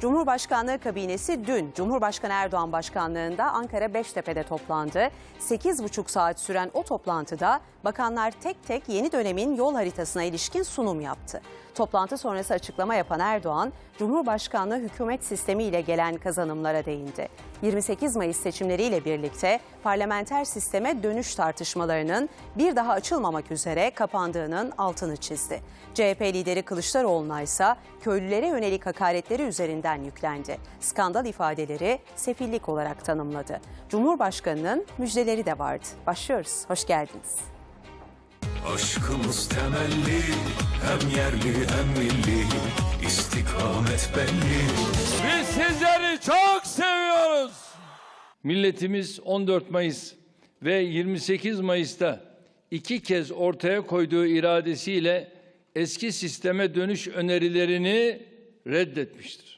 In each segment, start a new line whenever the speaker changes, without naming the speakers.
Cumhurbaşkanlığı kabinesi dün Cumhurbaşkanı Erdoğan başkanlığında Ankara Beştepe'de toplandı. 8,5 saat süren o toplantıda bakanlar tek tek yeni dönemin yol haritasına ilişkin sunum yaptı. Toplantı sonrası açıklama yapan Erdoğan, Cumhurbaşkanlığı hükümet sistemiyle gelen kazanımlara değindi. 28 Mayıs seçimleriyle birlikte parlamenter sisteme dönüş tartışmalarının bir daha açılmamak üzere kapandığının altını çizdi. CHP lideri Kılıçdaroğlu'na ise köylülere yönelik hakaretleri üzerinden yüklendi. Skandal ifadeleri sefillik olarak tanımladı. Cumhurbaşkanının müjdeleri de vardı. Başlıyoruz. Hoş geldiniz.
Aşkımız temelli hem yerli hem milli istikamet belli
Biz sizleri çok seviyoruz. Milletimiz 14 Mayıs ve 28 Mayıs'ta iki kez ortaya koyduğu iradesiyle eski sisteme dönüş önerilerini reddetmiştir.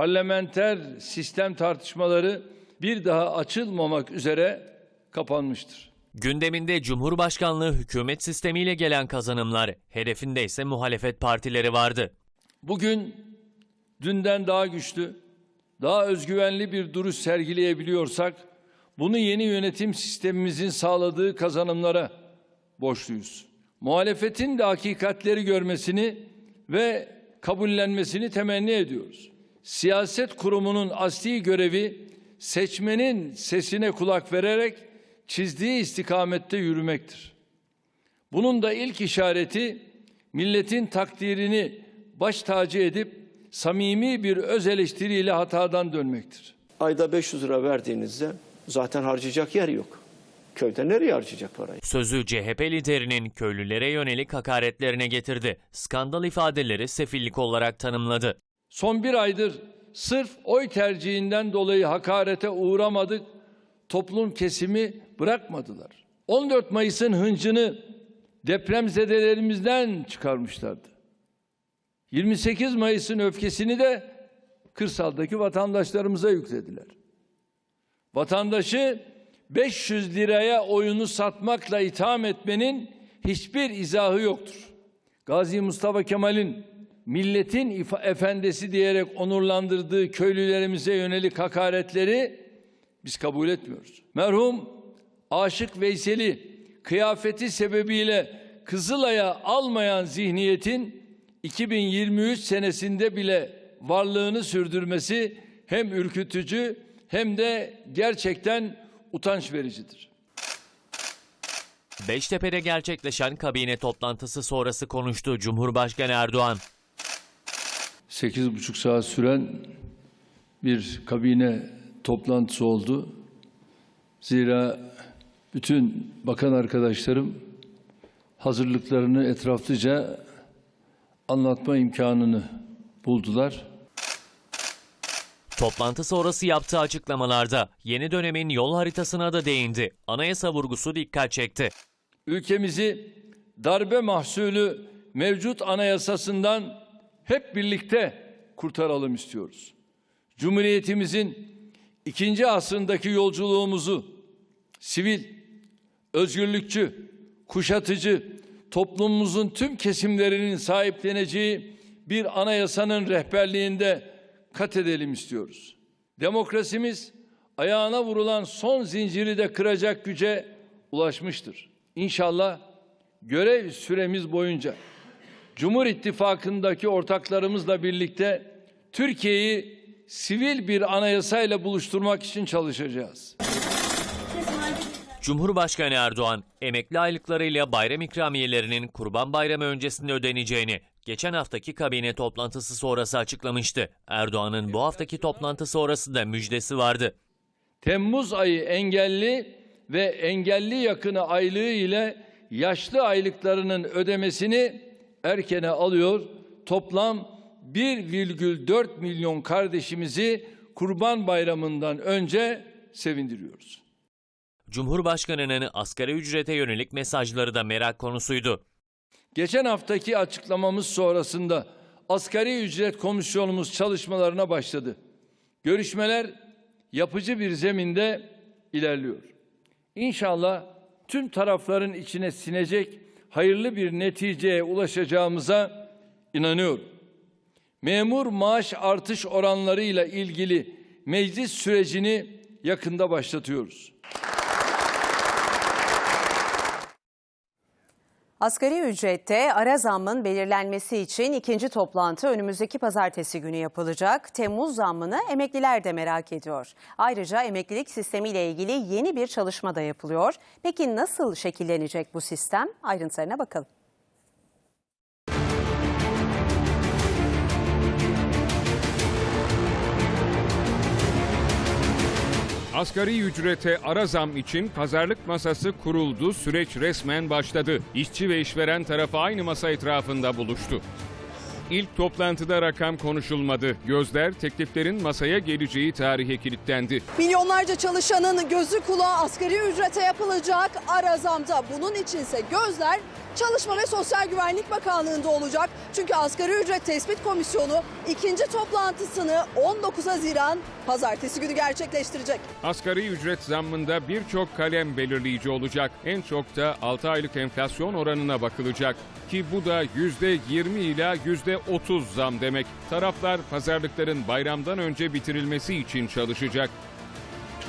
Parlamenter sistem tartışmaları bir daha açılmamak üzere kapanmıştır.
Gündeminde Cumhurbaşkanlığı hükümet sistemiyle gelen kazanımlar, hedefinde ise muhalefet partileri vardı.
Bugün dünden daha güçlü, daha özgüvenli bir duruş sergileyebiliyorsak bunu yeni yönetim sistemimizin sağladığı kazanımlara borçluyuz. Muhalefetin de hakikatleri görmesini ve kabullenmesini temenni ediyoruz. Siyaset kurumunun asli görevi seçmenin sesine kulak vererek çizdiği istikamette yürümektir. Bunun da ilk işareti milletin takdirini baş tacı edip samimi bir öz eleştiriyle hatadan dönmektir.
Ayda 500 lira verdiğinizde zaten harcayacak yer yok. Köyde nereye harcayacak parayı?
Sözü CHP liderinin köylülere yönelik hakaretlerine getirdi. Skandal ifadeleri sefillik olarak tanımladı.
Son bir aydır sırf oy tercihinden dolayı hakarete uğramadık, toplum kesimi bırakmadılar. 14 Mayıs'ın hıncını depremzedelerimizden çıkarmışlardı. 28 Mayıs'ın öfkesini de kırsaldaki vatandaşlarımıza yüklediler. Vatandaşı 500 liraya oyunu satmakla itham etmenin hiçbir izahı yoktur. Gazi Mustafa Kemal'in milletin efendisi diyerek onurlandırdığı köylülerimize yönelik hakaretleri biz kabul etmiyoruz. Merhum Aşık Veysel'i kıyafeti sebebiyle Kızılay'a almayan zihniyetin 2023 senesinde bile varlığını sürdürmesi hem ürkütücü hem de gerçekten utanç vericidir.
Beştepe'de gerçekleşen kabine toplantısı sonrası konuştu Cumhurbaşkanı Erdoğan.
8,5 saat süren bir kabine toplantısı oldu. Zira bütün bakan arkadaşlarım hazırlıklarını etraflıca anlatma imkanını buldular.
Toplantı sonrası yaptığı açıklamalarda yeni dönemin yol haritasına da değindi. Anayasa vurgusu dikkat çekti.
Ülkemizi darbe mahsulü mevcut anayasasından hep birlikte kurtaralım istiyoruz. Cumhuriyetimizin ikinci asrındaki yolculuğumuzu sivil, özgürlükçü, kuşatıcı, toplumumuzun tüm kesimlerinin sahipleneceği bir anayasanın rehberliğinde kat edelim istiyoruz. Demokrasimiz ayağına vurulan son zinciri de kıracak güce ulaşmıştır. İnşallah görev süremiz boyunca Cumhur İttifakı'ndaki ortaklarımızla birlikte Türkiye'yi sivil bir anayasayla buluşturmak için çalışacağız.
Cumhurbaşkanı Erdoğan, emekli aylıklarıyla bayram ikramiyelerinin Kurban Bayramı öncesinde ödeneceğini geçen haftaki kabine toplantısı sonrası açıklamıştı. Erdoğan'ın bu haftaki toplantı sonrası da müjdesi vardı.
Temmuz ayı engelli ve engelli yakını aylığı ile yaşlı aylıklarının ödemesini erkene alıyor. Toplam 1,4 milyon kardeşimizi Kurban Bayramı'ndan önce sevindiriyoruz.
Cumhurbaşkanının asgari ücrete yönelik mesajları da merak konusuydu.
Geçen haftaki açıklamamız sonrasında asgari ücret komisyonumuz çalışmalarına başladı. Görüşmeler yapıcı bir zeminde ilerliyor. İnşallah tüm tarafların içine sinecek hayırlı bir neticeye ulaşacağımıza inanıyorum. Memur maaş artış oranlarıyla ilgili meclis sürecini yakında başlatıyoruz.
Asgari ücrette ara zammın belirlenmesi için ikinci toplantı önümüzdeki pazartesi günü yapılacak. Temmuz zammını emekliler de merak ediyor. Ayrıca emeklilik sistemiyle ilgili yeni bir çalışma da yapılıyor. Peki nasıl şekillenecek bu sistem? Ayrıntılarına bakalım.
Asgari ücrete ara zam için pazarlık masası kuruldu, süreç resmen başladı. İşçi ve işveren tarafı aynı masa etrafında buluştu. İlk toplantıda rakam konuşulmadı. Gözler tekliflerin masaya geleceği tarihe kilitlendi.
Milyonlarca çalışanın gözü kulağı asgari ücrete yapılacak ara zamda. Bunun içinse gözler Çalışma ve Sosyal Güvenlik Bakanlığı'nda olacak. Çünkü asgari ücret tespit komisyonu ikinci toplantısını 19 Haziran pazartesi günü gerçekleştirecek.
Asgari ücret zammında birçok kalem belirleyici olacak. En çok da 6 aylık enflasyon oranına bakılacak. Ki bu da %20 ila %30 zam demek. Taraflar pazarlıkların bayramdan önce bitirilmesi için çalışacak.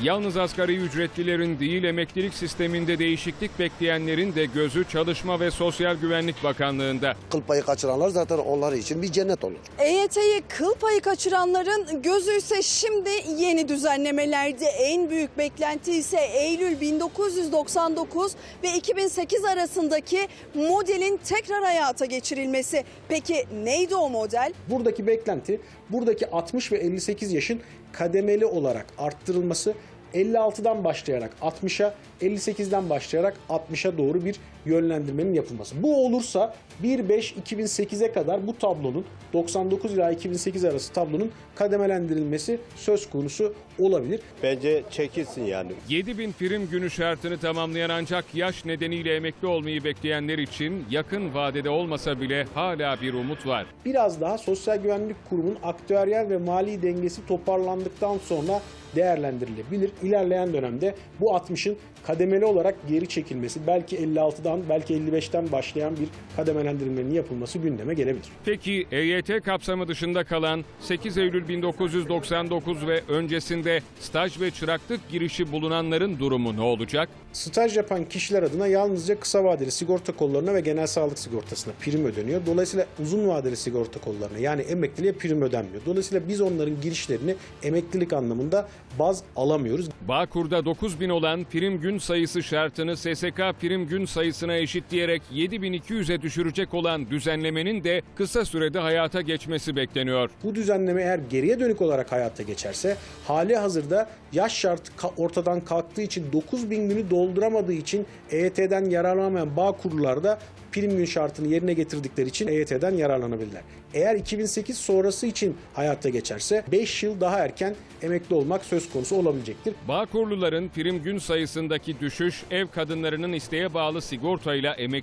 Yalnız asgari ücretlilerin değil emeklilik sisteminde değişiklik bekleyenlerin de gözü Çalışma ve Sosyal Güvenlik Bakanlığı'nda.
Kıl payı kaçıranlar zaten onlar için bir cennet olur.
EYT'yi kıl payı kaçıranların gözü ise şimdi yeni düzenlemelerde. En büyük beklenti ise Eylül 1999 ve 2008 arasındaki modelin tekrar hayata geçirilmesi. Peki neydi o model?
Buradaki beklenti buradaki 60 ve 58 yaşın kademeli olarak arttırılması 56'dan başlayarak 60'a 58'den başlayarak 60'a doğru bir yönlendirmenin yapılması. Bu olursa 1-5-2008'e kadar bu tablonun 99 ila 2008 arası tablonun kademelendirilmesi söz konusu olabilir.
Bence çekilsin yani.
7 bin prim günü şartını tamamlayan ancak yaş nedeniyle emekli olmayı bekleyenler için yakın vadede olmasa bile hala bir umut var.
Biraz daha Sosyal Güvenlik Kurumu'nun aktüeryel ve mali dengesi toparlandıktan sonra değerlendirilebilir. İlerleyen dönemde bu 60'ın kademeli olarak geri çekilmesi, belki 56'dan belki 55'ten başlayan bir kademelendirilmenin yapılması gündeme gelebilir.
Peki EYT kapsamı dışında kalan 8 Eylül 1999 ve öncesinde staj ve çıraklık girişi bulunanların durumu ne olacak?
Staj yapan kişiler adına yalnızca kısa vadeli sigorta kollarına ve genel sağlık sigortasına prim ödeniyor. Dolayısıyla uzun vadeli sigorta kollarına yani emekliliğe prim ödenmiyor. Dolayısıyla biz onların girişlerini emeklilik anlamında baz alamıyoruz.
Bağkur'da 9 bin olan prim gün sayısı şartını SSK prim gün sayısına eşitleyerek 7200'e düşürecek olan düzenlemenin de kısa sürede hayata geçmesi bekleniyor.
Bu düzenleme eğer geriye dönük olarak hayata geçerse hali hazırda yaş şartı ka- ortadan kalktığı için 9 bin günü dolduramadığı için EYT'den yararlanamayan bağ kurullarda prim gün şartını yerine getirdikleri için EYT'den yararlanabilirler. Eğer 2008 sonrası için hayata geçerse 5 yıl daha erken emekli olmak söz konusu olabilecektir.
Bağkurluların prim gün sayısındaki düşüş ev kadınlarının isteğe bağlı sigortayla emeklilik